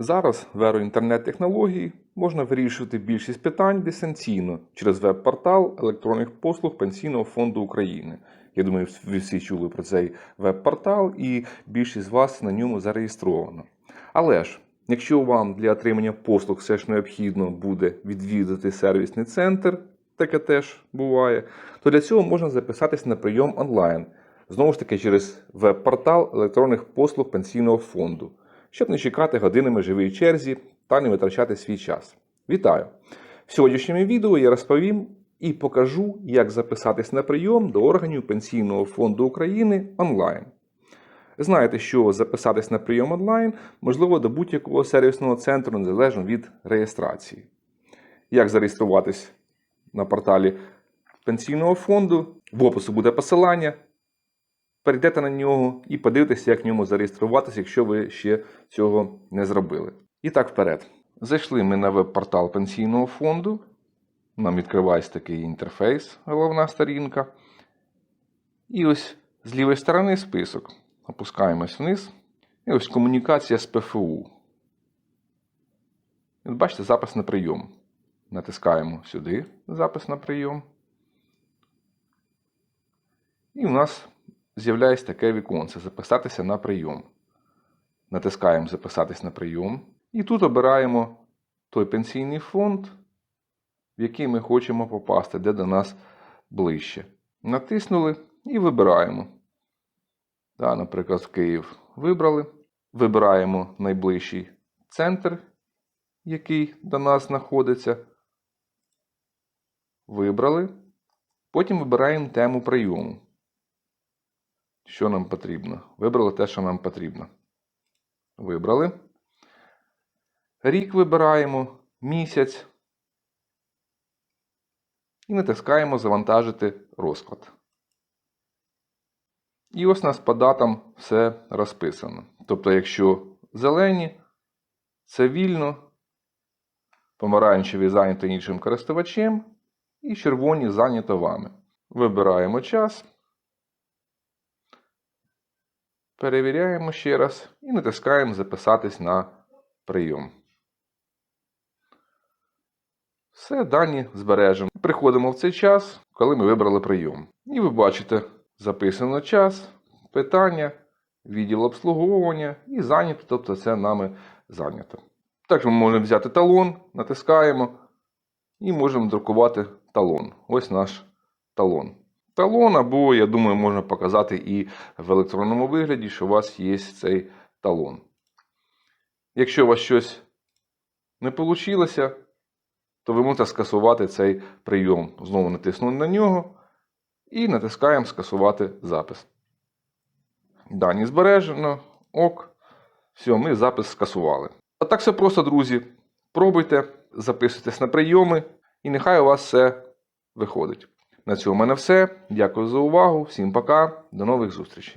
Зараз в еру інтернет-технологій можна вирішувати більшість питань дистанційно через веб-портал електронних послуг Пенсійного фонду України. Я думаю, ви всі чули про цей веб-портал, і більшість з вас на ньому зареєстровано. Але ж, якщо вам для отримання послуг все ж необхідно буде відвідати сервісний центр, таке теж буває, то для цього можна записатись на прийом онлайн, знову ж таки через веб-портал електронних послуг Пенсійного фонду, щоб не чекати годинами живій черзі та не витрачати свій час. Вітаю! В сьогоднішньому відео я розповім і покажу, як записатись на прийом до органів Пенсійного фонду України онлайн. Знаєте, що записатись на прийом онлайн можливо до будь-якого сервісного центру незалежно від реєстрації. Як зареєструватись на порталі пенсійного фонду? В опису буде посилання. Перейдете на нього і подивитеся, як в ньому зареєструватися, якщо ви ще цього не зробили. І так вперед. Зайшли ми на веб-портал пенсійного фонду. Нам відкривається такий інтерфейс, головна сторінка. І ось з лівої сторони список. Опускаємось вниз. І ось комунікація з ПФУ. От бачите, запис на прийом. Натискаємо сюди запис на прийом. І у нас з'являється таке віконце записатися на прийом. Натискаємо Записатись на прийом. І тут обираємо той пенсійний фонд, в який ми хочемо попасти, де до нас ближче. Натиснули і вибираємо. Да, наприклад, Київ вибрали. Вибираємо найближчий центр, який до нас знаходиться. Вибрали. Потім вибираємо тему прийому. Що нам потрібно? Вибрали те, що нам потрібно. Вибрали. Рік вибираємо, місяць. І натискаємо Завантажити розклад. І ось у нас по датам все розписано. Тобто, якщо зелені, це вільно, помаранчеві зайнято іншим користувачем, і червоні зайнято вами. Вибираємо час. Перевіряємо ще раз і натискаємо Записатись на прийом. Все, дані збережемо. Приходимо в цей час, коли ми вибрали прийом. І ви бачите, записано час, питання, відділ обслуговування і зайнято, тобто це нами зайнято. Також ми можемо взяти талон, натискаємо і можемо друкувати талон. Ось наш талон. Талон, або, я думаю, можна показати і в електронному вигляді, що у вас є цей талон. Якщо у вас щось не вийшло, то ви можете скасувати цей прийом. Знову натиснули на нього і натискаємо скасувати запис. Дані збережено. Ок. Все, ми запис скасували. А так все просто, друзі. Пробуйте, записуйтесь на прийоми, і нехай у вас все виходить. На цьому в мене все. Дякую за увагу. Всім пока. До нових зустрічей.